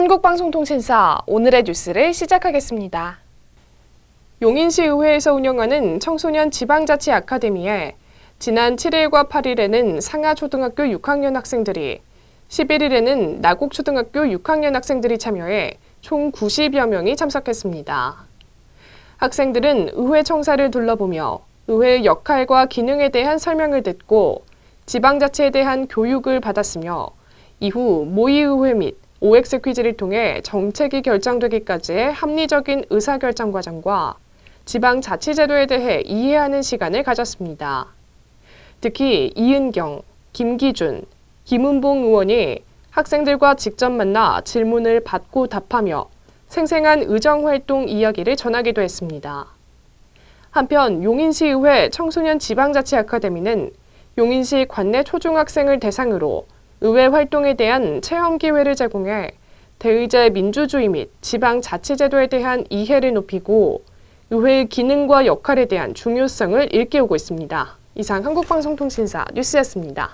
한국방송통신사 오늘의 뉴스를 시작하겠습니다. 용인시 의회에서 운영하는 청소년 지방자치 아카데미에 지난 7일과 8일에는 상하초등학교 6학년 학생들이 11일에는 나곡초등학교 6학년 학생들이 참여해 총 90여 명이 참석했습니다. 학생들은 의회 청사를 둘러보며 의회의 역할과 기능에 대한 설명을 듣고 지방자치에 대한 교육을 받았으며 이후 모의의회 및 OX 퀴즈를 통해 정책이 결정되기까지의 합리적인 의사결정 과정과 지방자치제도에 대해 이해하는 시간을 가졌습니다. 특히 이은경, 김기준, 김은봉 의원이 학생들과 직접 만나 질문을 받고 답하며 생생한 의정활동 이야기를 전하기도 했습니다. 한편 용인시의회 청소년 지방자치 아카데미는 용인시 관내 초중학생을 대상으로 의회 활동에 대한 체험 기회를 제공해 대의제 민주주의 및 지방 자치제도에 대한 이해를 높이고 의회의 기능과 역할에 대한 중요성을 일깨우고 있습니다. 이상 한국방송통신사 뉴스였습니다.